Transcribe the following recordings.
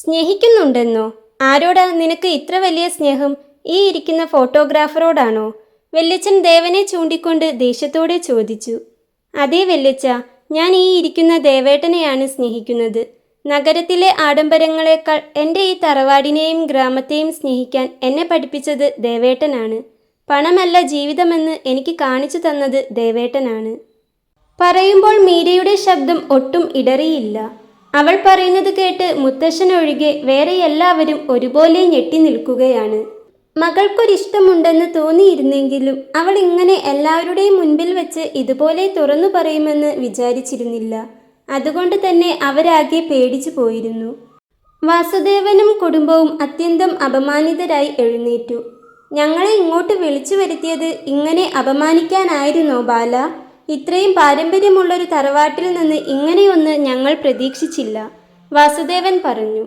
സ്നേഹിക്കുന്നുണ്ടെന്നോ? ആരോടാ നിനക്ക് ഇത്ര വലിയ സ്നേഹം? ഈ ഇരിക്കുന്ന ഫോട്ടോഗ്രാഫറോടാണോ? വെല്ലച്ചൻ ദേവനെ ചൂണ്ടിക്കൊണ്ട് ദേഷ്യത്തോടെ ചോദിച്ചു. അതേ വെല്ലച്ച ഞാൻ ഈ ഇരിക്കുന്ന ദേവേട്ടനെയാണ് സ്നേഹിക്കുന്നത്. നഗരത്തിലെ ആഡംബരങ്ങളെക്കാൾ എന്റെ ഈ തറവാടിനെയും ഗ്രാമത്തെയും സ്നേഹിക്കാൻ എന്നെ പഠിപ്പിച്ചത് ദേവേട്ടനാണ്. പണമല്ല ജീവിതമെന്ന് എനിക്ക് കാണിച്ചു തന്നത് ദേവേട്ടനാണ്. പറയുമ്പോൾ മീരയുടെ ശബ്ദം ഒട്ടും ഇടറിയില്ല. അവൾ പറയുന്നത് കേട്ട് മുത്തശ്ശൻ ഒഴികെ വേറെ എല്ലാവരും ഒരുപോലെ ഞെട്ടി നിൽക്കുകയാണ്. മകൾക്കൊരിഷ്ടമുണ്ടെന്ന് തോന്നിയിരുന്നെങ്കിലും അവൾ ഇങ്ങനെ എല്ലാവരുടെയും മുൻപിൽ വെച്ച് ഇതുപോലെ തുറന്നു പറയുമെന്ന് വിചാരിച്ചിരുന്നില്ല. അതുകൊണ്ട് തന്നെ അവരാകെ പേടിച്ചു പോയിരുന്നു. വാസുദേവനും കുടുംബവും അത്യന്തം അപമാനിതരായി എഴുന്നേറ്റു. ഞങ്ങളെ ഇങ്ങോട്ട് വിളിച്ചു വരുത്തിയത് ഇങ്ങനെ അപമാനിക്കാനായിരുന്നോ ബാല? ഇത്രയും പാരമ്പര്യമുള്ളൊരു തറവാട്ടിൽ നിന്ന് ഇങ്ങനെയൊന്ന് ഞങ്ങൾ പ്രതീക്ഷിച്ചില്ല. വാസുദേവൻ പറഞ്ഞു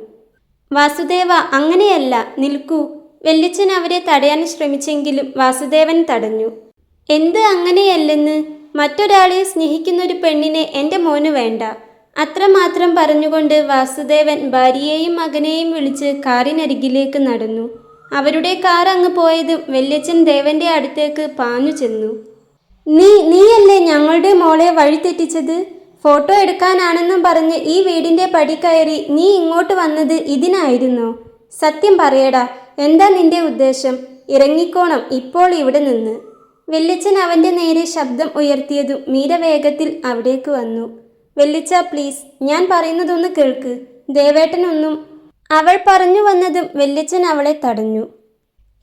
വാസുദേവ അങ്ങനെയല്ല നിൽക്കൂ. വെല്ലിച്ചൻ അവരെ തടയാൻ ശ്രമിച്ചെങ്കിലും വാസുദേവൻ തടഞ്ഞു. എന്ത് അങ്ങനെയല്ലെന്ന്? മറ്റൊരാളെ സ്നേഹിക്കുന്നൊരു പെണ്ണിനെ എന്റെ മോന് വേണ്ട. അത്രമാത്രം പറഞ്ഞുകൊണ്ട് വാസുദേവൻ ഭാര്യയെയും മകനെയും വിളിച്ച് കാറിനരികിലേക്ക് നടന്നു. അവരുടെ കാർ അങ്ങ് പോയതും വെല്ലിച്ചൻ ദേവന്റെ അടുത്തേക്ക് പാഞ്ഞു ചെന്നു. നീ നീയല്ലേ ഞങ്ങളുടെ മോളെ വഴിതെറ്റിച്ചത്? ഫോട്ടോ എടുക്കാനാണെന്നും പറഞ്ഞ് ഈ വീടിന്റെ പടി കയറി നീ ഇങ്ങോട്ട് വന്നത് ഇതിനായിരുന്നോ? സത്യം പറയടാ എന്താ നിന്റെ ഉദ്ദേശം? ഇറങ്ങിക്കോണം ഇപ്പോൾ ഇവിടെ നിന്ന്. വെല്ലിച്ചൻ അവന്റെ നേരെ ശബ്ദം ഉയർത്തിയതും മീര വേഗത്തിൽ അവിടേക്ക് വന്നു. വെല്ലിച്ച പ്ലീസ് ഞാൻ പറയുന്നതൊന്ന് കേൾക്ക്. ദേവേട്ടനൊന്നും അവൾ പറഞ്ഞു വന്നതും വെല്ലിച്ചൻ അവളെ തടഞ്ഞു.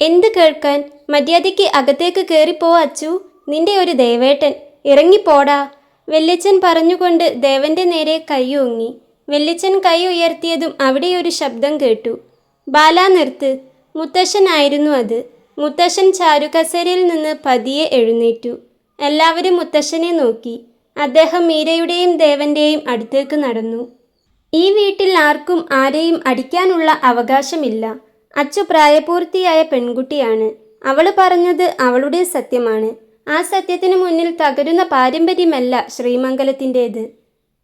എന്ത് കേൾക്കാൻ? മര്യാദയ്ക്ക് അകത്തേക്ക് കയറിപ്പോ അച്ചു. നിന്റെ ഒരു ദേവേട്ടൻ ഇറങ്ങിപ്പോടാ. വെല്ലിച്ചൻ പറഞ്ഞുകൊണ്ട് ദേവന്റെ നേരെ കൈയോങ്ങി വെല്ലിച്ചൻ കൈ ഉയർത്തിയതും അവിടെ ഒരു ശബ്ദം കേട്ടു. ബാലാ നിർത്ത്. മുത്തശ്ശനായിരുന്നു അത്. മുത്തശ്ശൻ ചാരുകസേരയിൽ നിന്ന് പതിയെ എഴുന്നേറ്റു. എല്ലാവരും മുത്തശ്ശനെ നോക്കി. അദ്ദേഹം മീരയുടെയും ദേവന്റെയും അടുത്തേക്ക് നടന്നു. ഈ വീട്ടിൽ ആർക്കും ആരെയും അടിക്കാനുള്ള അവകാശമില്ല. അച്ചു പ്രായപൂർത്തിയായ പെൺകുട്ടിയാണ്. അവൾ പറഞ്ഞത് അവളുടെ സത്യമാണ്. ആ സത്യത്തിന് മുന്നിൽ തകരുന്ന പാരമ്പര്യമല്ല ശ്രീമംഗലത്തിന്റേത്.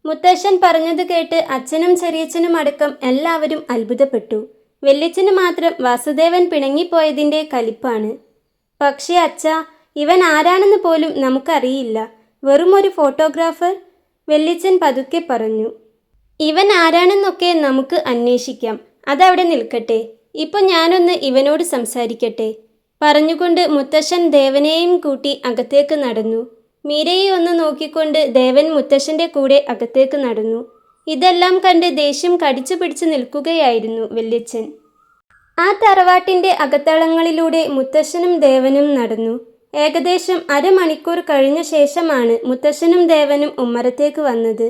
മുത്തശ്ശൻ പറഞ്ഞത് കേട്ട് അച്ഛനും ചെറിയച്ഛനും അടക്കം എല്ലാവരും അത്ഭുതപ്പെട്ടു. വെല്ലിച്ചന് മാത്രം വാസുദേവൻ പിണങ്ങിപ്പോയതിന്റെ കലിപ്പാണ്. പക്ഷേ അച്ഛ ഇവൻ ആരാണെന്ന് പോലും നമുക്കറിയില്ല. വെറും ഒരു ഫോട്ടോഗ്രാഫർ? വെല്ലിച്ചൻ പതുക്കെ പറഞ്ഞു. ഇവൻ ആരാണെന്നൊക്കെ നമുക്ക് അന്വേഷിക്കാം. അതവിടെ നിൽക്കട്ടെ. ഇപ്പോൾ ഞാനൊന്ന് ഇവനോട് സംസാരിക്കട്ടെ. പറഞ്ഞുകൊണ്ട് മുത്തശ്ശൻ ദേവനെയും കൂട്ടി അകത്തേക്ക് നടന്നു. മീരയെ ഒന്ന് നോക്കിക്കൊണ്ട് ദേവൻ മുത്തശ്ശന്റെ കൂടെ അകത്തേക്ക് നടന്നു. ഇതെല്ലാം കണ്ട് ദേഷ്യം കടിച്ചു പിടിച്ച് നിൽക്കുകയായിരുന്നു വല്യച്ഛൻ. ആ തറവാട്ടിന്റെ അകത്തളങ്ങളിലൂടെ മുത്തശ്ശനും ദേവനും നടന്നു. ഏകദേശം അരമണിക്കൂർ കഴിഞ്ഞ ശേഷമാണ് മുത്തശ്ശനും ദേവനും ഉമ്മറത്തേക്ക് വന്നത്.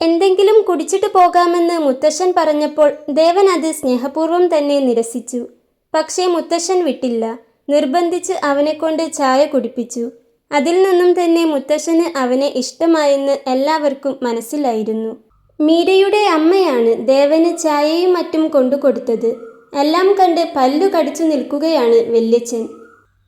എന്തെങ്കിലും കുടിച്ചിട്ട് പോകാമെന്ന് മുത്തശ്ശൻ പറഞ്ഞപ്പോൾ ദേവൻ അത് സ്നേഹപൂർവം തന്നെ നിരസിച്ചു. പക്ഷേ മുത്തശ്ശൻ വിട്ടില്ല. നിർബന്ധിച്ച് അവനെക്കൊണ്ട് ചായ കുടിപ്പിച്ചു. അതിൽ നിന്നും തന്നെ മുത്തശ്ശന് അവനെ ഇഷ്ടമായെന്ന് എല്ലാവർക്കും മനസ്സിലായിരുന്നു. മീരയുടെ അമ്മയാണ് ദേവന് ചായയും മറ്റും കൊണ്ടു കൊടുത്തത്. എല്ലാം കണ്ട് പല്ലു കടിച്ചു നിൽക്കുകയാണ് വല്യച്ഛൻ.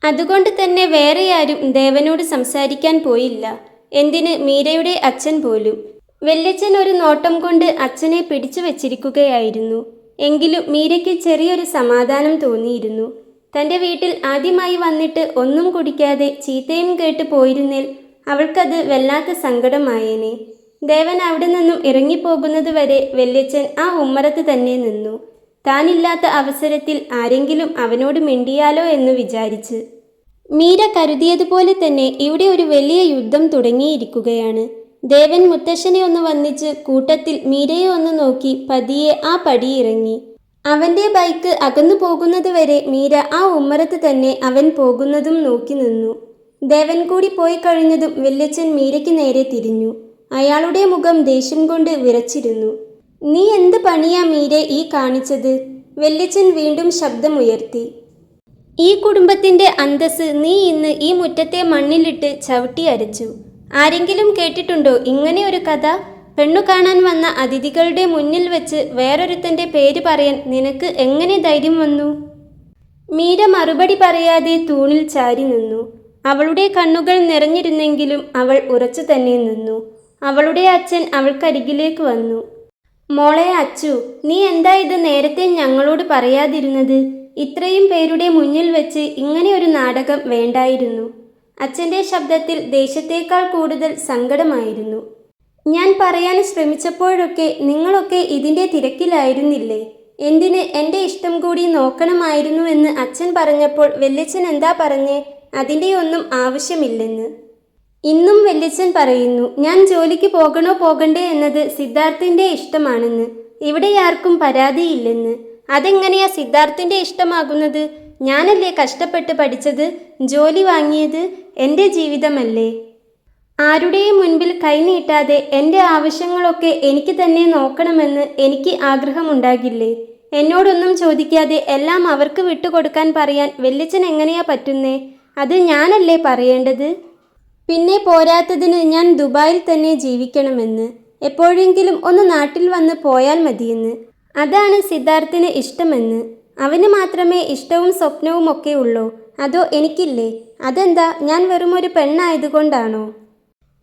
അതുകൊണ്ട് തന്നെ വേറെ ആരും ദേവനോട് സംസാരിക്കാൻ പോയില്ല. എന്തിന് മീരയുടെ അച്ഛൻ പോലും. വല്യച്ഛൻ ഒരു നോട്ടം കൊണ്ട് അച്ഛനെ പിടിച്ചു വച്ചിരിക്കുകയായിരുന്നു. എങ്കിലും മീരയ്ക്ക് ചെറിയൊരു സമാധാനം തോന്നിയിരുന്നു. തന്റെ വീട്ടിൽ ആദ്യമായി വന്നിട്ട് ഒന്നും കുടിക്കാതെ ചീത്തയും കേട്ട് പോയിരുന്നേൽ അവൾക്കത് വല്ലാത്ത സങ്കടമായേനെ. ദേവൻ അവിടെ നിന്നും ഇറങ്ങിപ്പോകുന്നത് വരെ വല്യച്ഛൻ ആ ഉമ്മറത്ത് തന്നെ നിന്നു. താനില്ലാത്ത അവസരത്തിൽ ആരെങ്കിലും അവനോട് മിണ്ടിയാലോ എന്ന് വിചാരിച്ച്. മീര കരുതിയതുപോലെ തന്നെ ഇവിടെ ഒരു വലിയ യുദ്ധം തുടങ്ങിയിരിക്കുകയാണ്. ദേവൻ മുത്തശ്ശനെ ഒന്ന് വന്നിച്ച് കൂട്ടത്തിൽ മീരയെ ഒന്ന് നോക്കി പതിയെ ആ പടിയിറങ്ങി അവന്റെ ബൈക്ക് അകന്നു പോകുന്നത് വരെ മീര ആ ഉമ്മറത്ത് തന്നെ അവൻ പോകുന്നതും നോക്കി നിന്നു. ദേവൻ കൂടി പോയി കഴിഞ്ഞതും വല്യച്ഛൻ മീരയ്ക്ക് നേരെ തിരിഞ്ഞു. അയാളുടെ മുഖം ദേഷ്യം കൊണ്ട് വിറച്ചിരുന്നു. നീ എന്ത് പണിയാ മീരെ ഈ കാണിച്ചത്? വല്യച്ഛൻ വീണ്ടും ശബ്ദമുയർത്തി. ഈ കുടുംബത്തിന്റെ അന്തസ് നീ ഇന്ന് ഈ മുറ്റത്തെ മണ്ണിലിട്ട് ചവിട്ടി അരച്ചു. ആരെങ്കിലും കേട്ടിട്ടുണ്ടോ ഇങ്ങനെ ഒരു കഥ? പെണ്ണു കാണാൻ വന്ന അതിഥികളുടെ മുന്നിൽ വെച്ച് വേറൊരുത്തന്റെ പേര് പറയാൻ നിനക്ക് എങ്ങനെ ധൈര്യം വന്നു? മീര മറുപടി പറയാതെ തൂണിൽ ചാരി നിന്നു. അവളുടെ കണ്ണുകൾ നിറഞ്ഞിരുന്നെങ്കിലും അവൾ ഉറച്ചു തന്നെ നിന്നു. അവളുടെ അച്ഛൻ അവൾക്കരികിലേക്ക് വന്നു. മോളെ അച്ചു നീ എന്താ ഇത് നേരത്തെ ഞങ്ങളോട് പറയാതിരുന്നത്? ഇത്രയും പേരുടെ മുന്നിൽ വെച്ച് ഇങ്ങനെ ഒരു നാടകം വേണ്ടായിരുന്നു. അച്ഛന്റെ ശബ്ദത്തിൽ ദേശത്തേക്കാൾ കൂടുതൽ സങ്കടമായിരുന്നു. ഞാൻ പറയാൻ ശ്രമിച്ചപ്പോഴൊക്കെ നിങ്ങളൊക്കെ ഇതിന്റെ തിരക്കിലായിരുന്നില്ലേ? എന്തിന് എന്റെ ഇഷ്ടം കൂടി നോക്കണമായിരുന്നു എന്ന് അച്ഛൻ പറഞ്ഞപ്പോൾ വല്യച്ഛൻ എന്താ പറഞ്ഞേ? അതിന്റെ ഒന്നും ആവശ്യമില്ലെന്ന്. ഇന്നും വല്യച്ഛൻ പറയുന്നു ഞാൻ ജോലിക്ക് പോകണോ പോകണ്ടേ എന്നത് സിദ്ധാർത്ഥിന്റെ ഇഷ്ടമാണെന്ന്. ഇവിടെ ആർക്കും പരാതിയില്ലെന്ന്. അതെങ്ങനെയാ സിദ്ധാർത്ഥിന്റെ ഇഷ്ടമാകുന്നത്? ഞാനല്ലേ കഷ്ടപ്പെട്ട് പഠിച്ചത്? ജോലി വാങ്ങിയത് എന്റെ ജീവിതമല്ലേ? ആരുടെയും മുൻപിൽ കൈനീട്ടാതെ എന്റെ ആവശ്യങ്ങളൊക്കെ എനിക്ക് തന്നെ നോക്കണമെന്ന് എനിക്ക് ആഗ്രഹമുണ്ടാകില്ലേ? എന്നോടൊന്നും ചോദിക്കാതെ എല്ലാം അവർക്ക് വിട്ടുകൊടുക്കാൻ പറയാൻ വല്യച്ഛൻ എങ്ങനെയാ പറ്റുന്നേ? അത് ഞാനല്ലേ പറയേണ്ടത്? പിന്നെ പോരാത്തതിന് ഞാൻ ദുബായിൽ തന്നെ ജീവിക്കണമെന്ന്. എപ്പോഴെങ്കിലും ഒന്ന് നാട്ടിൽ വന്ന് പോയാൽ മതിയെന്ന്. അതാണ് സിദ്ധാർത്ഥിന് ഇഷ്ടമെന്ന്. അവന് മാത്രമേ ഇഷ്ടവും സ്വപ്നവും ഒക്കെ ഉള്ളൂ. അതോ എനിക്കില്ലേ? അതെന്താ? ഞാൻ വെറും ഒരു പെണ്ണായതുകൊണ്ടാണോ?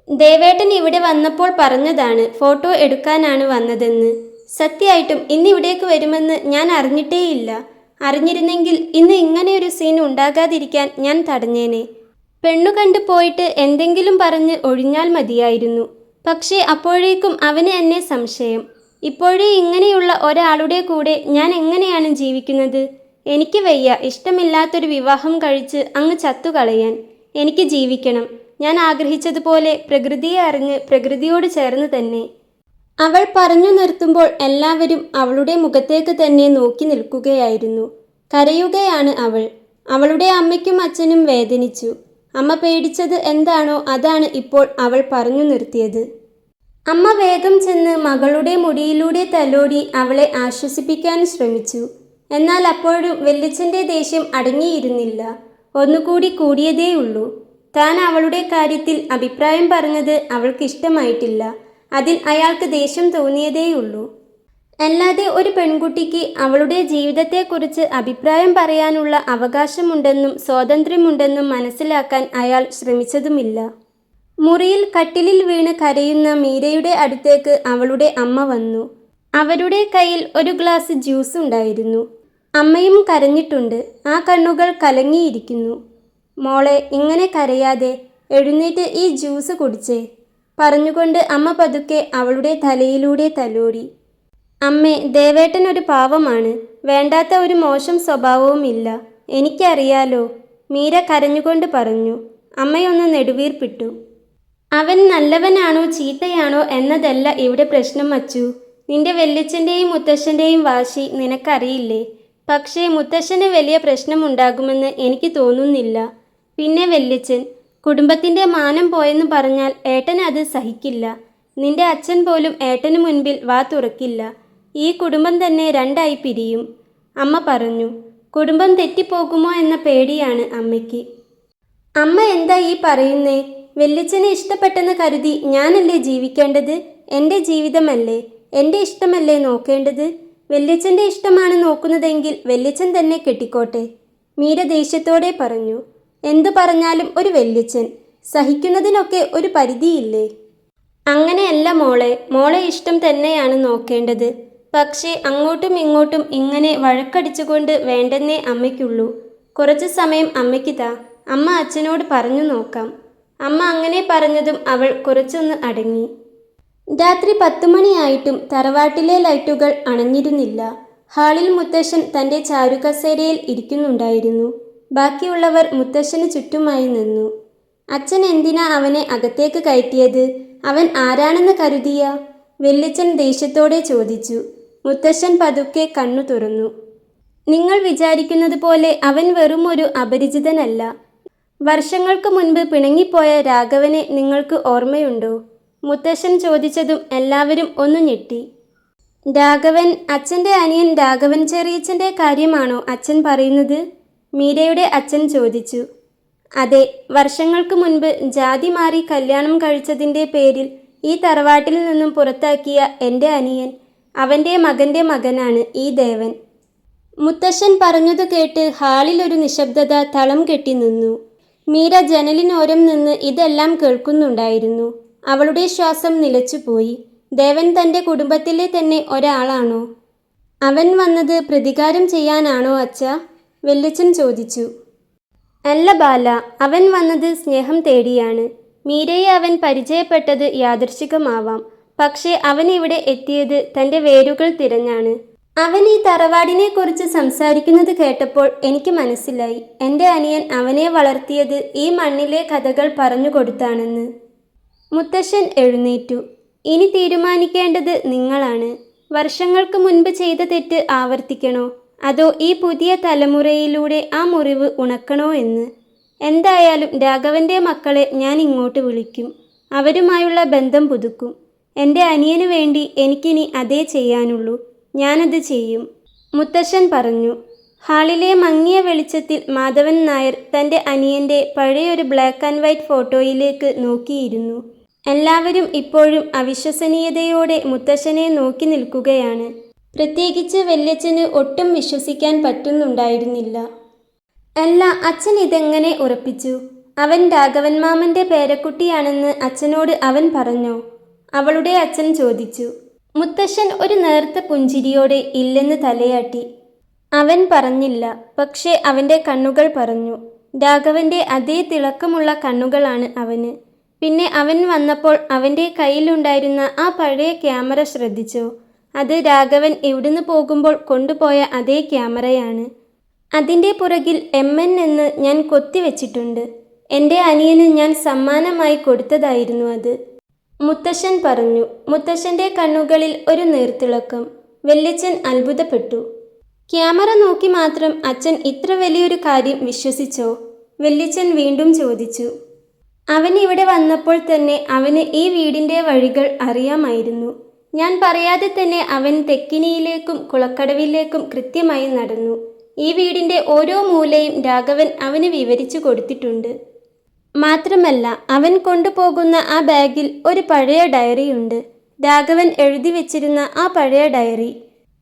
ദേവേട്ടൻ ഇവിടെ വന്നപ്പോൾ പറഞ്ഞതാണ് ഫോട്ടോ എടുക്കാനാണ് വന്നതെന്ന്. സത്യമായിട്ടും ഇന്ന് ഇവിടേക്ക് വരുമെന്ന് ഞാൻ അറിഞ്ഞിട്ടേയില്ല. അറിഞ്ഞിരുന്നെങ്കിൽ ഇന്ന് ഇങ്ങനെയൊരു സീൻ ഉണ്ടാകാതിരിക്കാൻ ഞാൻ തടഞ്ഞേനെ. പെണ്ണു കണ്ടു പോയിട്ട് എന്തെങ്കിലും പറഞ്ഞ് ഒഴിഞ്ഞാൽ മതിയായിരുന്നു. പക്ഷേ അപ്പോഴേക്കും അവന് എന്നെ സംശയം. ഇപ്പോഴേ ഇങ്ങനെയുള്ള ഒരാളുടെ കൂടെ ഞാൻ എങ്ങനെയാണ് ജീവിക്കുന്നത്? എനിക്ക് വയ്യ ഇഷ്ടമില്ലാത്തൊരു വിവാഹം കഴിച്ച് അങ്ങ് ചത്തുകളയാൻ. എനിക്ക് ജീവിക്കണം. ഞാൻ ആഗ്രഹിച്ചതുപോലെ പ്രകൃതിയെ അറിഞ്ഞ് പ്രകൃതിയോട് ചേർന്ന് തന്നെ. അവൾ പറഞ്ഞു നിർത്തുമ്പോൾ എല്ലാവരും അവളുടെ മുഖത്തേക്ക് തന്നെ നോക്കി നിൽക്കുകയായിരുന്നു. കരയുകയാണ് അവൾ. അവളുടെ അമ്മയ്ക്കും അച്ഛനും വേദനിച്ചു. അമ്മ പേടിച്ചത് എന്താണോ അതാണ് ഇപ്പോൾ അവൾ പറഞ്ഞു നിർത്തിയത്. അമ്മ വേഗം ചെന്ന് മകളുടെ മുടിയിലൂടെ തലോടി അവളെ ആശ്വസിപ്പിക്കാൻ ശ്രമിച്ചു. എന്നാൽ അപ്പോഴും വെല്ലിച്ചന്റെ ദേഷ്യം അടങ്ങിയിരുന്നില്ല. ഒന്നുകൂടി കൂടിയതേയുള്ളൂ. താൻ അവളുടെ കാര്യത്തിൽ അഭിപ്രായം പറഞ്ഞത് അവൾക്ക് ഇഷ്ടമായിട്ടില്ല അതിൽ അയാൾക്ക് ദേഷ്യം തോന്നിയതേയുള്ളൂ. അല്ലാതെ ഒരു പെൺകുട്ടിക്ക് അവളുടെ ജീവിതത്തെക്കുറിച്ച് അഭിപ്രായം പറയാനുള്ള അവകാശമുണ്ടെന്നും സ്വാതന്ത്ര്യമുണ്ടെന്നും മനസ്സിലാക്കാൻ അയാൾ ശ്രമിച്ചതുമില്ല. മുറിയിൽ കട്ടിലിൽ വീണ് കരയുന്ന മീരയുടെ അടുത്തേക്ക് അവളുടെ അമ്മ വന്നു. അവരുടെ കയ്യിൽ ഒരു ഗ്ലാസ് ജ്യൂസ് ഉണ്ടായിരുന്നു. അമ്മയും കരഞ്ഞിട്ടുണ്ട്. ആ കണ്ണുകൾ കലങ്ങിയിരിക്കുന്നു. മോളെ ഇങ്ങനെ കരയാതെ എഴുന്നേറ്റ് ഈ ജ്യൂസ് കുടിച്ചേ. പറഞ്ഞുകൊണ്ട് അമ്മ പതുക്കെ അവളുടെ തലയിലൂടെ തലോടി. അമ്മേ ദേവേട്ടൻ ഒരു പാവമാണ്. വേണ്ടാത്ത ഒരു മോശം സ്വഭാവവുമില്ല. എനിക്കറിയാലോ മീര കരഞ്ഞുകൊണ്ട് പറഞ്ഞു. അമ്മയൊന്ന് നെടുവീർപ്പിട്ടു. അവൻ നല്ലവനാണോ ചീത്തയാണോ എന്നതല്ല ഇവിടെ പ്രശ്നം വച്ചു നിന്റെ വല്യച്ഛന്റെയും മുത്തശ്ശന്റെയും വാശി നിനക്കറിയില്ലേ? പക്ഷേ മുത്തശ്ശന് വലിയ പ്രശ്നമുണ്ടാകുമെന്ന് എനിക്ക് തോന്നുന്നില്ല. പിന്നെ വല്യച്ഛൻ കുടുംബത്തിന്റെ മാനം പോയെന്ന് പറഞ്ഞാൽ ഏട്ടൻ അത് സഹിക്കില്ല. നിന്റെ അച്ഛൻ പോലും ഏട്ടന് മുൻപിൽ വാ തുറക്കില്ല. ഈ കുടുംബം തന്നെ രണ്ടായി പിരിയും. അമ്മ പറഞ്ഞു കുടുംബം തെറ്റിപ്പോകുമോ എന്ന പേടിയാണ് അമ്മയ്ക്ക്. അമ്മ എന്താ ഈ പറയുന്നേ? വെല്ലിച്ചനെ ഇഷ്ടപ്പെട്ടെന്ന് കരുതി ഞാനല്ലേ ജീവിക്കേണ്ടത്? എന്റെ ജീവിതമല്ലേ? എന്റെ ഇഷ്ടമല്ലേ നോക്കേണ്ടത്? വെല്ലിച്ചന്റെ ഇഷ്ടമാണ് നോക്കുന്നതെങ്കിൽ വെല്ലിച്ചൻ തന്നെ കെട്ടിക്കോട്ടെ? മീര ദേഷ്യത്തോടെ പറഞ്ഞു എന്തു പറഞ്ഞാലും ഒരു വല്യച്ഛൻ. സഹിക്കുന്നതിനൊക്കെ ഒരു പരിധിയില്ലേ? അങ്ങനെയല്ല മോളെ. മോളെ ഇഷ്ടം തന്നെയാണ് നോക്കേണ്ടത്. പക്ഷേ അങ്ങോട്ടും ഇങ്ങോട്ടും ഇങ്ങനെ വഴക്കടിച്ചുകൊണ്ട് വേണ്ടെന്നേ അമ്മയ്ക്കുള്ളൂ. കുറച്ച് സമയം അമ്മയ്ക്ക് താ അമ്മ അച്ഛനോട് പറഞ്ഞു നോക്കാം. അമ്മ അങ്ങനെ പറഞ്ഞതും അവൾ കുറച്ചൊന്ന് അടങ്ങി. രാത്രി പത്തുമണിയായിട്ടും തറവാട്ടിലെ ലൈറ്റുകൾ അണഞ്ഞിരുന്നില്ല. ഹാളിൽ മുത്തശ്ശൻ തന്റെ ചാരുകസേരയിൽ ഇരിക്കുന്നുണ്ടായിരുന്നു. ബാക്കിയുള്ളവർ മുത്തശ്ശന് ചുറ്റുമായി നിന്നു. അച്ഛൻ എന്തിനാ അവനെ അകത്തേക്ക് കയറ്റിയത്? അവൻ ആരാണെന്ന് കരുതിയ? വെല്ലിച്ചൻ ദേഷ്യത്തോടെ ചോദിച്ചു. മുത്തശ്ശൻ പതുക്കെ കണ്ണു തുറന്നു. നിങ്ങൾ വിചാരിക്കുന്നത് പോലെ അവൻ വെറും ഒരു അപരിചിതനല്ല. വർഷങ്ങൾക്ക് മുൻപ് പിണങ്ങിപ്പോയ രാഘവനെ നിങ്ങൾക്ക് ഓർമ്മയുണ്ടോ? മുത്തശ്ശൻ ചോദിച്ചതും എല്ലാവരും ഒന്നു ഞെട്ടി. രാഘവൻ അച്ഛന്റെ അനിയൻ രാഘവൻ ചെറിയച്ഛന്റെ കാര്യമാണോ അച്ഛൻ പറയുന്നത്? മീരയുടെ അച്ഛൻ ചോദിച്ചു. അതെ വർഷങ്ങൾക്ക് മുൻപ് ജാതി മാറി കല്യാണം കഴിച്ചതിന്റെ പേരിൽ ഈ തറവാട്ടിൽ നിന്നും പുറത്താക്കിയ എന്റെ അനിയൻ അവന്റെ മകന്റെ മകനാണ് ഈ ദേവൻ. മുത്തശ്ശൻ പറഞ്ഞത് കേട്ട് ഹാളിൽ ഒരു നിശബ്ദത തളം കെട്ടി നിന്നു. മീര ജനലിനോരം നിന്ന് ഇതെല്ലാം കേൾക്കുന്നുണ്ടായിരുന്നു. അവളുടെ ശ്വാസം നിലച്ചുപോയി ദേവൻ തന്റെ കുടുംബത്തിലെ തന്നെ ഒരാളാണോ? അവൻ വന്നത് പ്രതികാരം ചെയ്യാനാണോ അച്ഛ? വെല്ലിച്ചൻ ചോദിച്ചു. അല്ല ബാല അവൻ വന്നത് സ്നേഹം തേടിയാണ്. മീരയെ അവൻ പരിചയപ്പെട്ടത് യാദൃശികമാവാം. പക്ഷേ അവൻ ഇവിടെ എത്തിയത് തന്റെ വേരുകൾ തിരഞ്ഞാണ്. അവൻ ഈ തറവാടിനെ കുറിച്ച് സംസാരിക്കുന്നത് കേട്ടപ്പോൾ എനിക്ക് മനസ്സിലായി. എന്റെ അനിയൻ അവനെ വളർത്തിയത് ഈ മണ്ണിലെ കഥകൾ പറഞ്ഞു കൊടുത്താണെന്ന്. മുത്തശ്ശൻ എഴുന്നേറ്റു. ഇനി തീരുമാനിക്കേണ്ടത് നിങ്ങളാണ്. വർഷങ്ങൾക്ക് മുൻപ് ചെയ്ത തെറ്റ് ആവർത്തിക്കണോ? അതോ ഈ പുതിയ തലമുറയിലൂടെ ആ മുറിവ് ഉണക്കണോ എന്ന്? എന്തായാലും രാഘവന്റെ മക്കളെ ഞാൻ ഇങ്ങോട്ട് വിളിക്കും. അവരുമായുള്ള ബന്ധം പുതുക്കും. എന്റെ അനിയന് വേണ്ടി എനിക്കിനി അതേ ചെയ്യാനുള്ളൂ. ഞാനത് ചെയ്യും. മുത്തശ്ശൻ പറഞ്ഞു ഹാളിലെ മങ്ങിയ വെളിച്ചത്തിൽ മാധവൻ നായർ തന്റെ അനിയന്റെ പഴയൊരു ബ്ലാക്ക് ആൻഡ് വൈറ്റ് ഫോട്ടോയിലേക്ക് നോക്കിയിരുന്നു. എല്ലാവരും ഇപ്പോഴും അവിശ്വസനീയതയോടെ മുത്തശ്ശനെ നോക്കി നിൽക്കുകയാണ്. പ്രത്യേകിച്ച് വല്യച്ഛന് ഒട്ടും വിശ്വസിക്കാൻ പറ്റുന്നുണ്ടായിരുന്നില്ല. അല്ല അച്ഛൻ ഇതെങ്ങനെ ഉറപ്പിച്ചു? അവൻ രാഘവൻ മാമന്റെ പേരക്കുട്ടിയാണെന്ന് അച്ഛനോട് അവൻ പറഞ്ഞോ? അവളുടെ അച്ഛൻ ചോദിച്ചു. മുത്തശ്ശൻ ഒരു നേർത്ത പുഞ്ചിരിയോടെ ഇല്ലെന്ന് തലയാട്ടി. അവൻ പറഞ്ഞില്ല പക്ഷേ അവന്റെ കണ്ണുകൾ പറഞ്ഞു. രാഘവന്റെ അതേ തിളക്കമുള്ള കണ്ണുകളാണ് അവന്. പിന്നെ അവൻ വന്നപ്പോൾ അവന്റെ കയ്യിലുണ്ടായിരുന്ന ആ പഴയ ക്യാമറ ശ്രദ്ധിച്ചോ? അത് രാഘവൻ ഇവിടുന്ന് പോകുമ്പോൾ കൊണ്ടുപോയ അതേ ക്യാമറയാണ്. അതിന്റെ പുറകിൽ എം എൻ എന്ന് ഞാൻ കൊത്തിവെച്ചിട്ടുണ്ട് എന്റെ അനിയന് ഞാൻ സമ്മാനമായി കൊടുത്തതായിരുന്നു അത്. മുത്തശ്ശൻ പറഞ്ഞു മുത്തശ്ശന്റെ കണ്ണുകളിൽ ഒരു നീർത്തിളക്കം. വെല്ലിച്ചൻ അത്ഭുതപ്പെട്ടു. ക്യാമറ നോക്കി മാത്രം അച്ഛൻ ഇത്ര വലിയൊരു കാര്യം വിശ്വസിച്ചോ? വെല്ലിച്ചൻ വീണ്ടും ചോദിച്ചു. അവൻ ഇവിടെ വന്നപ്പോൾ തന്നെ അവന് ഈ വീടിന്റെ വഴികൾ അറിയാമായിരുന്നു. ഞാൻ പറയാതെ തന്നെ അവൻ തെക്കിനിയിലേക്കും കുളക്കടവിലേക്കും കൃത്യമായി നടന്നു. ഈ വീടിന്റെ ഓരോ മൂലയും രാഘവൻ അവന് വിവരിച്ചു കൊടുത്തിട്ടുണ്ട്. മാത്രമല്ല അവൻ കൊണ്ടുപോകുന്ന ആ ബാഗിൽ ഒരു പഴയ ഡയറിയുണ്ട് രാഘവൻ എഴുതി വെച്ചിരുന്ന ആ പഴയ ഡയറി.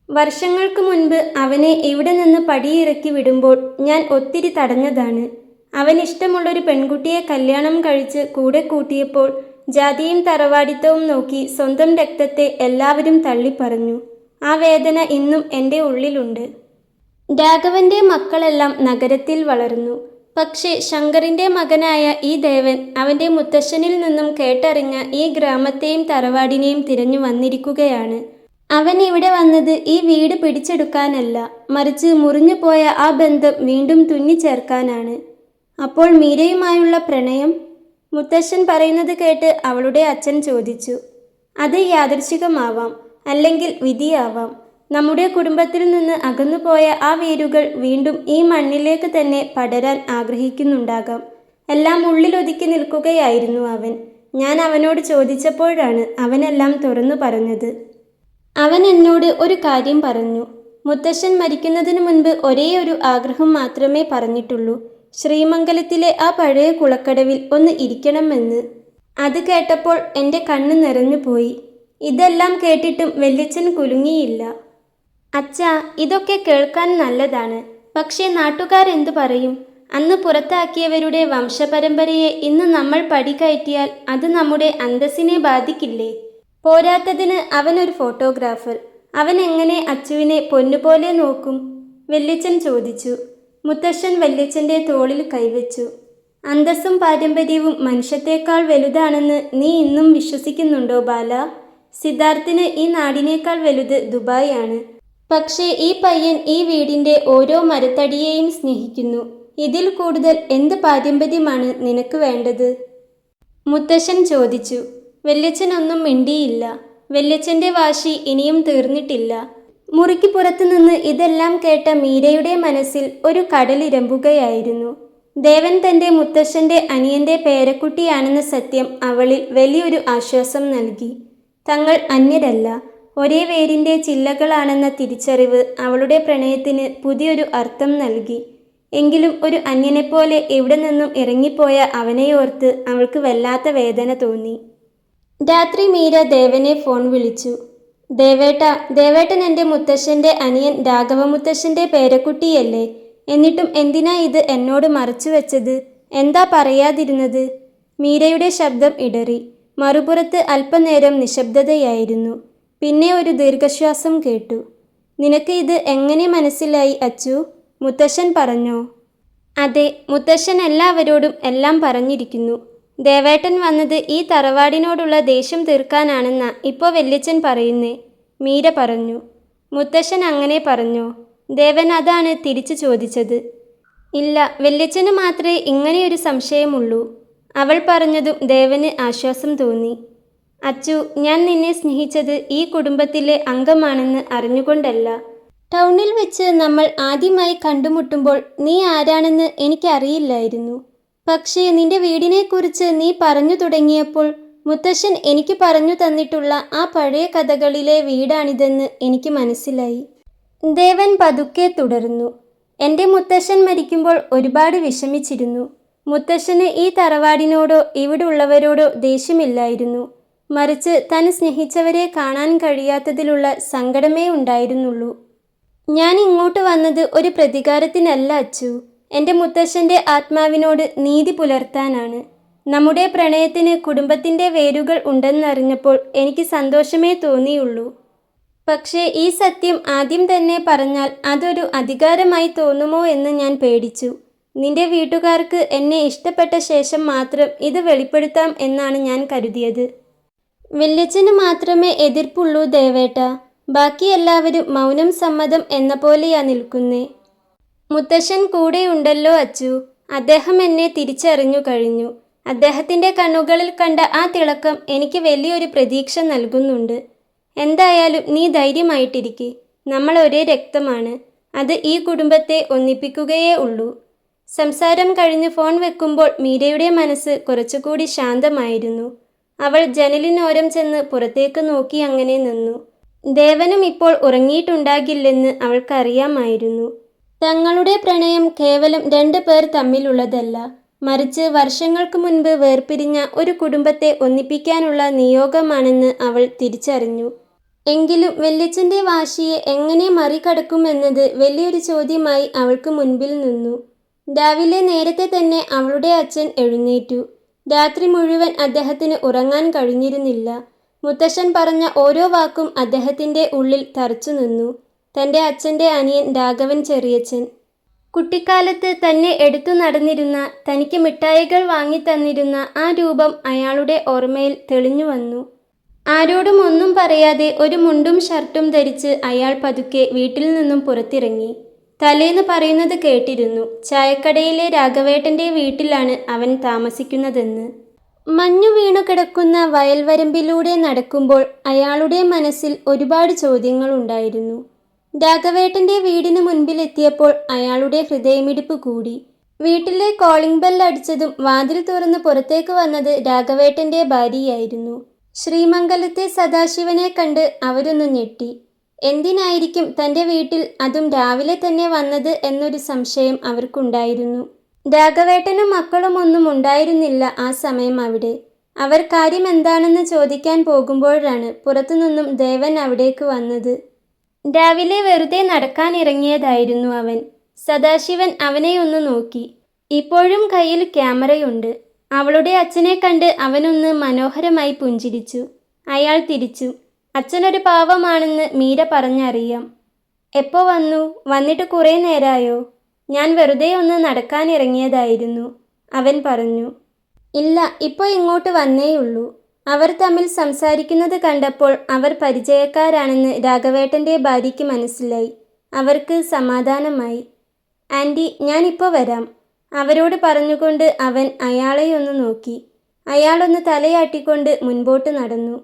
വർഷങ്ങൾക്ക് മുൻപ് അവനെ ഇവിടെ നിന്ന് പടിയിറക്കി വിടുമ്പോൾ ഞാൻ ഒത്തിരി തടഞ്ഞതാണ്. അവൻ ഇഷ്ടമുള്ളൊരു പെൺകുട്ടിയെ കല്യാണം കഴിച്ച് കൂടെ കൂട്ടിയപ്പോൾ ജാതിയും തറവാടിത്തവും നോക്കി സ്വന്തം രക്തത്തെ എല്ലാവരും തള്ളിപ്പറഞ്ഞു. ആ വേദന ഇന്നും എന്റെ ഉള്ളിലുണ്ട്. രാഘവന്റെ മക്കളെല്ലാം നഗരത്തിൽ വളർന്നു. പക്ഷേ ശങ്കറിന്റെ മകനായ ഈ ദേവൻ അവന്റെ മുത്തശ്ശനിൽ നിന്നും കേട്ടറിഞ്ഞ ഈ ഗ്രാമത്തെയും തറവാടിനെയും തിരഞ്ഞു വന്നിരിക്കുകയാണ്. അവൻ ഇവിടെ വന്നത് ഈ വീട് പിടിച്ചെടുക്കാനല്ല മറിച്ച് മുറിഞ്ഞുപോയ ആ ബന്ധം വീണ്ടും തുന്നിച്ചേർക്കാനാണ്. അപ്പോൾ മീരയുമായുള്ള പ്രണയം? മുത്തശ്ശൻ പറയുന്നത് കേട്ട് അവളുടെ അച്ഛൻ ചോദിച്ചു അത് യാദൃശികമാവാം അല്ലെങ്കിൽ വിധിയാവാം. നമ്മുടെ കുടുംബത്തിൽ നിന്ന് അകന്നുപോയ ആ വേരുകൾ വീണ്ടും ഈ മണ്ണിലേക്ക് തന്നെ പടരാൻ ആഗ്രഹിക്കുന്നുണ്ടാകാം. എല്ലാം ഉള്ളിലൊതുക്കി നിൽക്കുകയായിരുന്നു അവൻ. ഞാൻ അവനോട് ചോദിച്ചപ്പോഴാണ് അവനെല്ലാം തുറന്നു പറഞ്ഞത്. അവൻ എന്നോട് ഒരു കാര്യം പറഞ്ഞു. മുത്തശ്ശൻ മരിക്കുന്നതിന് മുൻപ് ഒരേ ഒരു ആഗ്രഹം മാത്രമേ പറഞ്ഞിട്ടുള്ളൂ. ശ്രീമംഗലത്തിലെ ആ പഴയ കുളക്കടവിൽ ഒന്ന് ഇരിക്കണമെന്ന്. അത് കേട്ടപ്പോൾ എന്റെ കണ്ണ് നിറഞ്ഞുപോയി. ഇതെല്ലാം കേട്ടിട്ടും വല്യച്ഛൻ കുലുങ്ങിയില്ല. അച്ഛാ ഇതൊക്കെ കേൾക്കാൻ നല്ലതാണ്. പക്ഷേ നാട്ടുകാരെന്തു പറയും? അന്ന് പുറത്താക്കിയവരുടെ വംശപരമ്പരയെ ഇന്ന് നമ്മൾ പടികയറ്റിയാൽ അത് നമ്മുടെ അന്തസ്സിനെ ബാധിക്കില്ലേ? പോരാത്തതിന് അവനൊരു ഫോട്ടോഗ്രാഫർ. അവൻ എങ്ങനെ അച്ചുവിനെ പൊന്നുപോലെ നോക്കും? വെല്ലിച്ചൻ ചോദിച്ചു. മുത്തശ്ശൻ വല്യച്ഛന്റെ തോളിൽ കൈവച്ചു. അന്തസ്സും പാരമ്പര്യവും മനുഷ്യത്തെക്കാൾ വലുതാണെന്ന് നീ ഇന്നും വിശ്വസിക്കുന്നുണ്ടോ ബാല? സിദ്ധാർത്ഥിന് ഈ നാടിനേക്കാൾ വലുത് ദുബായ് ആണ് പക്ഷേ ഈ പയ്യൻ ഈ വീടിന്റെ ഓരോ മരത്തടിയെയും സ്നേഹിക്കുന്നു. ഇതിൽ കൂടുതൽ എന്ത് പാരമ്പര്യമാണ് നിനക്ക് വേണ്ടത്? മുത്തശ്ശൻ ചോദിച്ചു. വല്യച്ഛനൊന്നും മിണ്ടിയില്ല. വല്യച്ഛന്റെ വാശി ഇനിയും തീർന്നിട്ടില്ല. മുറിക്ക് പുറത്തുനിന്ന് ഇതെല്ലാം കേട്ട മീരയുടെ മനസ്സിൽ ഒരു കടലിരമ്പുകയായിരുന്നു ദേവൻ തന്റെ മുത്തശ്ശന്റെ അനിയന്റെ പേരക്കുട്ടിയാണെന്ന സത്യം അവളിൽ വലിയൊരു ആശ്വാസം നൽകി. തങ്ങൾ അന്യരല്ല ഒരേ വേരിന്റെ ചില്ലകളാണെന്ന തിരിച്ചറിവ് അവളുടെ പ്രണയത്തിന് പുതിയൊരു അർത്ഥം നൽകി. എങ്കിലും ഒരു അന്യനെപ്പോലെ എവിടെ നിന്നും ഇറങ്ങിപ്പോയ അവനെയോർത്ത് അവൾക്ക് വല്ലാത്ത വേദന തോന്നി. രാത്രി മീര ദേവനെ ഫോൺ വിളിച്ചു. ദേവേട്ട ദേവേട്ടൻ എന്റെ മുത്തശ്ശന്റെ അനിയൻ രാഘവമുത്തശ്ശന്റെ പേരക്കുട്ടിയല്ലേ? എന്നിട്ടും എന്തിനാ ഇത് എന്നോട് മറച്ചു വെച്ചത്? എന്താ പറയാതിരുന്നത്? മീരയുടെ ശബ്ദം ഇടറി. മറുപുറത്ത് അല്പനേരം നിശബ്ദതയായിരുന്നു. പിന്നെ ഒരു ദീർഘശ്വാസം കേട്ടു. നിനക്ക് ഇത് എങ്ങനെ മനസ്സിലായി അച്ചു? മുത്തശ്ശൻ പറഞ്ഞോ? അതെ മുത്തശ്ശൻ എല്ലാവരോടും എല്ലാം പറഞ്ഞിരിക്കുന്നു. ദേവേട്ടൻ വന്നത് ഈ തറവാടിനോടുള്ള ദേഷ്യം തീർക്കാനാണെന്ന ഇപ്പോൾ വല്യച്ഛൻ പറയുന്നേ. മീര പറഞ്ഞു. മുത്തശ്ശൻ അങ്ങനെ പറഞ്ഞു. ദേവൻ അതാണ് തിരിച്ചു ചോദിച്ചത്. ഇല്ല വല്യച്ഛന് മാത്രമേ ഇങ്ങനെയൊരു സംശയമുള്ളൂ. അവൾ പറഞ്ഞതും ദേവന് ആശ്വാസം തോന്നി. അച്ചു ഞാൻ നിന്നെ സ്നേഹിച്ചത് ഈ കുടുംബത്തിലെ അംഗമാണെന്ന് അറിഞ്ഞുകൊണ്ടല്ല. ടൗണിൽ വെച്ച് നമ്മൾ ആദ്യമായി കണ്ടുമുട്ടുമ്പോൾ നീ ആരാണെന്ന് എനിക്കറിയില്ലായിരുന്നു. പക്ഷേ നിന്റെ വീടിനെക്കുറിച്ച് നീ പറഞ്ഞു തുടങ്ങിയപ്പോൾ മുത്തശ്ശൻ എനിക്ക് പറഞ്ഞു തന്നിട്ടുള്ള ആ പഴയ കഥകളിലെ വീടാണിതെന്ന് എനിക്ക് മനസ്സിലായി. ദേവൻ പതുക്കെ തുടർന്നു. എന്റെ മുത്തശ്ശൻ മരിക്കുമ്പോൾ ഒരുപാട് വിഷമിച്ചിരുന്നു. മുത്തശ്ശന് ഈ തറവാടിനോടോ ഇവിടെ ഉള്ളവരോടോ ദേഷ്യമില്ലായിരുന്നു. മറിച്ച് താൻ സ്നേഹിച്ചവരെ കാണാൻ കഴിയാത്തതിലുള്ള സങ്കടമേ ഉണ്ടായിരുന്നുള്ളൂ. ഞാൻ ഇങ്ങോട്ട് വന്നത് ഒരു പ്രതികാരത്തിനല്ല അച്ചു. എന്റെ മുത്തശ്ശന്റെ ആത്മാവിനോട് നീതി പുലർത്താനാണ്. നമ്മുടെ പ്രണയത്തിന് കുടുംബത്തിന്റെ വേരുകൾ ഉണ്ടെന്നറിഞ്ഞപ്പോൾ എനിക്ക് സന്തോഷമേ തോന്നിയുള്ളൂ. പക്ഷേ ഈ സത്യം ആദ്യം തന്നെ പറഞ്ഞാൽ അതൊരു അധികാരമായി തോന്നുമോ എന്ന് ഞാൻ പേടിച്ചു. നിന്റെ വീട്ടുകാർക്ക് എന്നെ ഇഷ്ടപ്പെട്ട ശേഷം മാത്രം ഇത് വെളിപ്പെടുത്താം എന്നാണ് ഞാൻ കരുതിയത്. വല്യച്ഛന് മാത്രമേ എതിർപ്പുള്ളൂ ദേവേട്ട. ബാക്കി എല്ലാവരും മൗനം സമ്മതം എന്ന പോലെയാ നിൽക്കുന്നേ. മുത്തശ്ശൻ കൂടെയുണ്ടല്ലോ അച്ചു. അദ്ദേഹം എന്നെ തിരിച്ചറിഞ്ഞു കഴിഞ്ഞു. അദ്ദേഹത്തിന്റെ കണ്ണുകളിൽ കണ്ട ആ തിളക്കം എനിക്ക് വലിയൊരു പ്രതീക്ഷ നൽകുന്നുണ്ട്. എന്തായാലും നീ ധൈര്യമായിട്ടിരിക്കെ. നമ്മൾ ഒരേ രക്തമാണ്. അത് ഈ കുടുംബത്തെ ഒന്നിപ്പിക്കുകയേ ഉള്ളൂ. സംസാരം കഴിഞ്ഞ് ഫോൺ വെക്കുമ്പോൾ മീരയുടെ മനസ്സ് കുറച്ചുകൂടി ശാന്തമായിരുന്നു. അവൾ ജനലിനോരം ചെന്ന് പുറത്തേക്ക് നോക്കി അങ്ങനെ നിന്നു. ദേവനും ഇപ്പോൾ ഉറങ്ങിയിട്ടുണ്ടാകില്ലെന്ന് അവൾക്കറിയാമായിരുന്നു. തങ്ങളുടെ പ്രണയം കേവലം രണ്ട് പേർ തമ്മിലുള്ളതല്ല. മറിച്ച് വർഷങ്ങൾക്ക് മുൻപ് വേർപിരിഞ്ഞ ഒരു കുടുംബത്തെ ഒന്നിപ്പിക്കാനുള്ള നിയോഗമാണെന്ന് അവൾ തിരിച്ചറിഞ്ഞു. എങ്കിലും വല്യച്ഛന്റെ വാശിയെ എങ്ങനെ മറികടക്കുമെന്നത് വലിയൊരു ചോദ്യമായി അവൾക്ക് മുൻപിൽ നിന്നു. രാവിലെ നേരത്തെ തന്നെ അവളുടെ അച്ഛൻ എഴുന്നേറ്റു. രാത്രി മുഴുവൻ അദ്ദേഹത്തിന് ഉറങ്ങാൻ കഴിഞ്ഞിരുന്നില്ല. മുത്തശ്ശൻ പറഞ്ഞ ഓരോ വാക്കും അദ്ദേഹത്തിന്റെ ഉള്ളിൽ തറച്ചു നിന്നു തന്റെ അച്ഛന്റെ അനിയൻ രാഘവൻ ചെറിയച്ഛൻ. കുട്ടിക്കാലത്ത് തന്നെ എടുത്തു നടന്നിരുന്ന തനിക്ക് മിഠായികൾ വാങ്ങി തന്നിരുന്ന ആ രൂപം അയാളുടെ ഓർമ്മയിൽ തെളിഞ്ഞു വന്നു. ആരോടും ഒന്നും പറയാതെ ഒരു മുണ്ടും ഷർട്ടും ധരിച്ച് അയാൾ പതുക്കെ വീട്ടിൽ നിന്നും പുറത്തിറങ്ങി. തലേന്ന് പറയുന്നത് കേട്ടിരുന്നു ചായക്കടയിലെ രാഘവേട്ടന്റെ വീട്ടിലാണ് അവൻ താമസിക്കുന്നതെന്ന്. മഞ്ഞു വീണു കിടക്കുന്ന വയൽവരമ്പിലൂടെ നടക്കുമ്പോൾ അയാളുടെ മനസ്സിൽ ഒരുപാട് ചോദ്യങ്ങളുണ്ടായിരുന്നു രാഘവേട്ടന്റെ വീടിന് മുൻപിലെത്തിയപ്പോൾ അയാളുടെ ഹൃദയമിടിപ്പ് കൂടി. വീട്ടിലെ കോളിംഗ് ബെൽ അടിച്ചതും വാതിൽ തുറന്ന് പുറത്തേക്ക് വന്നത് രാഘവേട്ടന്റെ ഭാര്യയായിരുന്നു. ശ്രീമംഗലത്തെ സദാശിവനെ കണ്ട് അവരൊന്ന് ഞെട്ടി. എന്തിനായിരിക്കും തന്റെ വീട്ടിൽ അതും രാവിലെ തന്നെ വന്നത്? എന്നൊരു സംശയം അവർക്കുണ്ടായിരുന്നു. രാഘവേട്ടനും മക്കളും ഒന്നും ഉണ്ടായിരുന്നില്ല ആ സമയം അവിടെ. അവർ കാര്യം എന്താണെന്ന് ചോദിക്കാൻ പോകുമ്പോഴാണ് പുറത്തുനിന്നും ദേവൻ അവിടേക്ക് വന്നത്. രാവിലെ വെറുതെ നടക്കാനിറങ്ങിയതായിരുന്നു അവൻ. സദാശിവൻ അവനെ ഒന്ന് നോക്കി. ഇപ്പോഴും കയ്യിൽ ക്യാമറയുണ്ട്. അവളുടെ അച്ഛനെ കണ്ട് അവനൊന്ന് മനോഹരമായി പുഞ്ചിരിച്ചു. അയാൾ തിരിച്ചു. അച്ഛനൊരു പാവമാണെന്ന് മീര പറഞ്ഞറിയാം. എപ്പോ വന്നു? വന്നിട്ട് കുറേ നേരായോ? ഞാൻ വെറുതെ ഒന്ന് നടക്കാനിറങ്ങിയതായിരുന്നു അവൻ പറഞ്ഞു. ഇല്ല ഇപ്പോൾ ഇങ്ങോട്ട് വന്നേയുള്ളൂ. അവർ തമ്മിൽ സംസാരിക്കുന്നത് കണ്ടപ്പോൾ അവർ പരിചയക്കാരാണെന്ന് രാഘവേട്ടന്റെ ഭാര്യയ്ക്ക് മനസ്സിലായി. അവർക്ക് സമാധാനമായി. ആന്റി ഞാനിപ്പോൾ വരാം. അവരോട് പറഞ്ഞുകൊണ്ട് അവൻ അയാളെ ഒന്ന് നോക്കി. അയാളൊന്ന് തലയാട്ടിക്കൊണ്ട് മുൻപോട്ട് നടന്നു.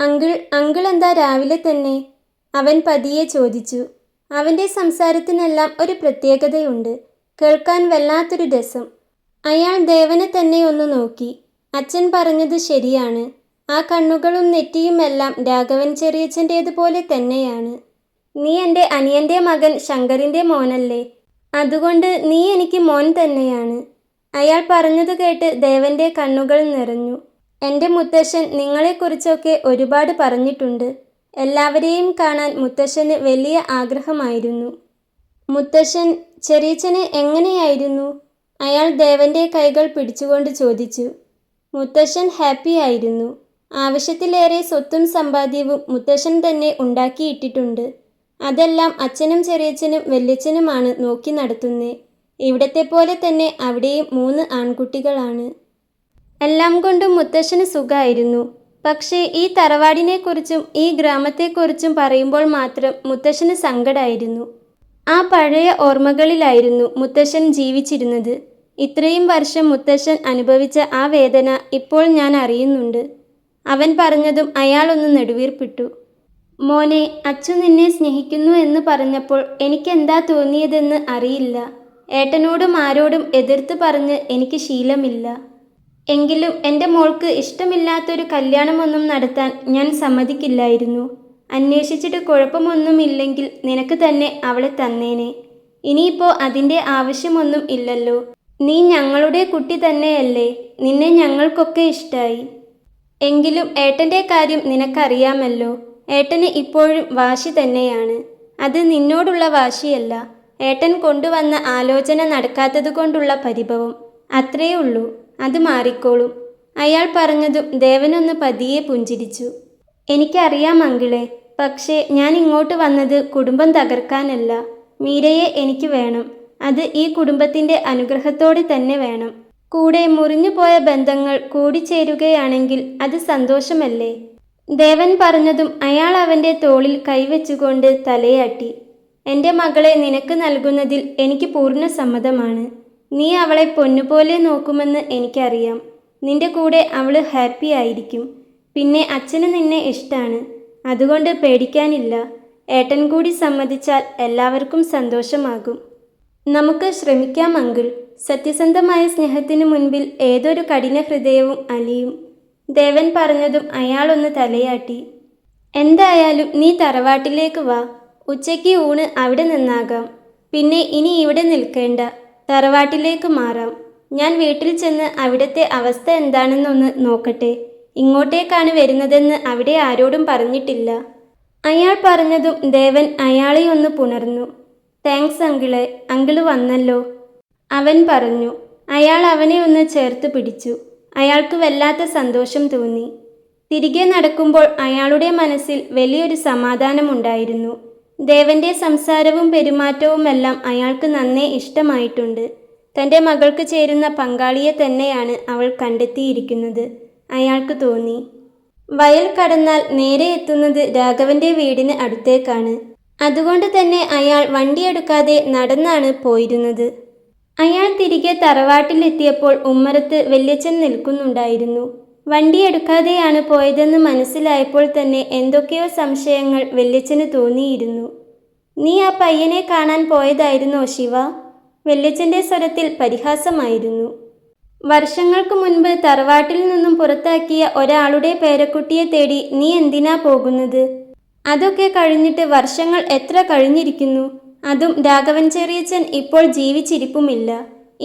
അങ്കിൾ അങ്കിൾ എന്താ രാവിലെ തന്നെ? അവൻ പതിയെ ചോദിച്ചു. അവന്റെ സംസാരത്തിനെല്ലാം ഒരു പ്രത്യേകതയുണ്ട്. കേൾക്കാൻ വല്ലാത്തൊരു രസം. അയാൾ ദേവനെ തന്നെ ഒന്ന് നോക്കി. അച്ഛൻ പറഞ്ഞത് ശരിയാണ്. ആ കണ്ണുകളും നെറ്റിയുമെല്ലാം രാഘവൻ ചെറിയച്ഛന്റേതുപോലെ തന്നെയാണ്. നീ എന്റെ അനിയന്റെ മകൻ ശങ്കറിന്റെ മോനല്ലേ? അതുകൊണ്ട് നീ എനിക്ക് മോൻ തന്നെയാണ്. അയാൾ പറഞ്ഞത് കേട്ട് ദേവന്റെ കണ്ണുകൾ നിറഞ്ഞു. എന്റെ മുത്തശ്ശൻ നിങ്ങളെക്കുറിച്ചൊക്കെ ഒരുപാട് പറഞ്ഞിട്ടുണ്ട്. എല്ലാവരെയും കാണാൻ മുത്തശ്ശന് വലിയ ആഗ്രഹമായിരുന്നു. മുത്തശ്ശൻ ചെറിയച്ഛന് എങ്ങനെയായിരുന്നു? അയാൾ ദേവന്റെ കൈകൾ പിടിച്ചുകൊണ്ട് ചോദിച്ചു. മുത്തശ്ശൻ ഹാപ്പി ആയിരുന്നു. ആവശ്യത്തിലേറെ സ്വത്തും സമ്പാദ്യവും മുത്തശ്ശൻ തന്നെ ഉണ്ടാക്കിയിട്ടിട്ടുണ്ട്. അതെല്ലാം അച്ഛനും ചെറിയച്ഛനും വല്യച്ഛനുമാണ് നോക്കി നടത്തുന്നത് ഇവിടത്തെ പോലെ തന്നെ അവിടെയും മൂന്ന് ആൺകുട്ടികളാണ്. എല്ലാം കൊണ്ടും മുത്തശ്ശന് സുഖമായിരുന്നു പക്ഷേ ഈ തറവാടിനെക്കുറിച്ചും ഈ ഗ്രാമത്തെക്കുറിച്ചും പറയുമ്പോൾ മാത്രം മുത്തശ്ശന് സങ്കടമായിരുന്നു ആ പഴയ ഓർമ്മകളിലായിരുന്നു മുത്തശ്ശൻ ജീവിച്ചിരുന്നത്. ഇത്രയും വർഷം മുത്തശ്ശൻ അനുഭവിച്ച ആ വേദന ഇപ്പോൾ ഞാൻ അറിയുന്നുണ്ട്. അവൻ പറഞ്ഞതും അയാളൊന്ന് നെടുവീർപ്പിട്ടു. മോനെ അച്ചു നിന്നെ സ്നേഹിക്കുന്നു എന്ന് പറഞ്ഞപ്പോൾ എനിക്കെന്താ തോന്നിയതെന്ന് അറിയില്ല. ഏട്ടനോടും ആരോടും എതിർത്ത് പറഞ്ഞ് എനിക്ക് ശീലമില്ല. എങ്കിലും എന്റെ മോൾക്ക് ഇഷ്ടമില്ലാത്തൊരു കല്യാണമൊന്നും നടത്താൻ ഞാൻ സമ്മതിക്കില്ലായിരുന്നു. അന്വേഷിച്ചിട്ട് കുഴപ്പമൊന്നുമില്ലെങ്കിൽ നിനക്ക് തന്നെ അവളെ തന്നേനെ. ഇനിയിപ്പോൾ അതിന്റെ ആവശ്യമൊന്നും ഇല്ലല്ലോ. നീ ഞങ്ങളുടെ കുട്ടി തന്നെയല്ലേ. നിന്നെ ഞങ്ങൾക്കൊക്കെ ഇഷ്ടമായി എങ്കിലും ഏട്ടന്റെ കാര്യം നിനക്കറിയാമല്ലോ. ഏട്ടന് ഇപ്പോഴും വാശി തന്നെയാണ്. അത് നിന്നോടുള്ള വാശിയല്ല. ഏട്ടൻ കൊണ്ടുവന്ന ആലോചന നടക്കാത്തതുകൊണ്ടുള്ള പരിഭവം. അത്രയേ ഉള്ളൂ. അത് മാറിക്കോളും. അയാൾ പറഞ്ഞതും ദേവനൊന്ന് പതിയെ പുഞ്ചിരിച്ചു. എനിക്കറിയാം അങ്കിളെ. പക്ഷേ ഞാൻ ഇങ്ങോട്ട് വന്നത് കുടുംബം തകർക്കാനല്ല. മീരയെ എനിക്ക് വേണം. അത് ഈ കുടുംബത്തിന്റെ അനുഗ്രഹത്തോടെ തന്നെ വേണം. കൂടെ മുറിഞ്ഞുപോയ ബന്ധങ്ങൾ കൂടിച്ചേരുകയാണെങ്കിൽ അത് സന്തോഷമല്ലേ? ദേവൻ പറഞ്ഞതും അയാൾ അവന്റെ തോളിൽ കൈവച്ചുകൊണ്ട് തലയാട്ടി. എന്റെ മകളെ നിനക്ക് നൽകുന്നതിൽ എനിക്ക് പൂർണ സമ്മതമാണ്. നീ അവളെ പൊന്നുപോലെ നോക്കുമെന്ന് എനിക്കറിയാം. നിന്റെ കൂടെ അവൾ ഹാപ്പി ആയിരിക്കും. പിന്നെ അച്ഛന് നിന്നെ ഇഷ്ടമാണ് അതുകൊണ്ട് പേടിക്കാനില്ല. ഏട്ടൻ കൂടി സമ്മതിച്ചാൽ എല്ലാവർക്കും സന്തോഷമാകും. നമുക്ക് ശ്രമിക്കാം അങ്കിൾ സത്യസന്ധമായ സ്നേഹത്തിന് മുൻപിൽ ഏതൊരു കഠിന ഹൃദയവും അലിയും. ദേവൻ പറഞ്ഞതും അയാളൊന്ന് തലയാട്ടി. എന്തായാലും നീ തറവാട്ടിലേക്ക് വാ. ഉച്ചയ്ക്ക് ഊണ് അവിടെ നിന്നാകാം. പിന്നെ ഇനി ഇവിടെ നിൽക്കേണ്ട. തറവാട്ടിലേക്ക് മാറാം. ഞാൻ വീട്ടിൽ ചെന്ന് അവിടുത്തെ അവസ്ഥ എന്താണെന്നൊന്ന് നോക്കട്ടെ. ഇങ്ങോട്ടേക്കാണ് വരുന്നതെന്ന് അവിടെ ആരോടും പറഞ്ഞിട്ടില്ല. അയാൾ പറഞ്ഞതും ദേവൻ അയാളെ ഒന്ന് പുണർന്നു. താങ്ക്സ് അങ്കിളെ അങ്കിൾ വന്നല്ലോ. അവൻ പറഞ്ഞു. അയാൾ അവനെ ഒന്ന് ചേർത്ത് പിടിച്ചു. അയാൾക്ക് വല്ലാത്ത സന്തോഷം തോന്നി. തിരികെ നടക്കുമ്പോൾ അയാളുടെ മനസ്സിൽ വലിയൊരു സമാധാനമുണ്ടായിരുന്നു. ദേവന്റെ സംസാരവും പെരുമാറ്റവുമെല്ലാം അയാൾക്ക് നന്നേ ഇഷ്ടമായിട്ടുണ്ട്. തന്റെ മകൾക്ക് ചേരുന്ന പങ്കാളിയെ തന്നെയാണ് അവൾ കണ്ടെത്തിയിരിക്കുന്നത് അയാൾക്ക് തോന്നി. വയൽ കടന്നാൽ നേരെ എത്തുന്നത് രാഘവന്റെ വീടിന് അടുത്തേക്കാണ്. അതുകൊണ്ട് തന്നെ അയാൾ വണ്ടിയെടുക്കാതെ നടന്നാണ് പോയിരുന്നത്. അയാൾ തിരികെ തറവാട്ടിലെത്തിയപ്പോൾ ഉമ്മറത്ത് വല്യച്ഛൻ നിൽക്കുന്നുണ്ടായിരുന്നു. വണ്ടിയെടുക്കാതെയാണ് പോയതെന്ന് മനസ്സിലായപ്പോൾ തന്നെ എന്തൊക്കെയോ സംശയങ്ങൾ വല്യച്ഛന് തോന്നിയിരുന്നു. നീ ആ പയ്യനെ കാണാൻ പോയതായിരുന്നോ ശിവ? വല്യച്ഛന്റെ സ്വരത്തിൽ പരിഹാസമായിരുന്നു. വർഷങ്ങൾക്ക് മുൻപ് തറവാട്ടിൽ നിന്നും പുറത്താക്കിയ ഒരാളുടെ പേരക്കുട്ടിയെ തേടി നീ എന്തിനാ പോകുന്നത്? അതൊക്കെ കഴിഞ്ഞിട്ട് വർഷങ്ങൾ എത്ര കഴിഞ്ഞിരിക്കുന്നു? അതും രാഘവൻ ചെറിയച്ചൻ ഇപ്പോൾ ജീവിച്ചിരിപ്പുമില്ല.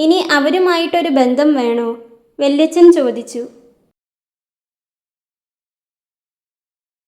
ഇനി അവരുമായിട്ടൊരു ബന്ധം വേണോ? വല്യച്ഛൻ ചോദിച്ചു.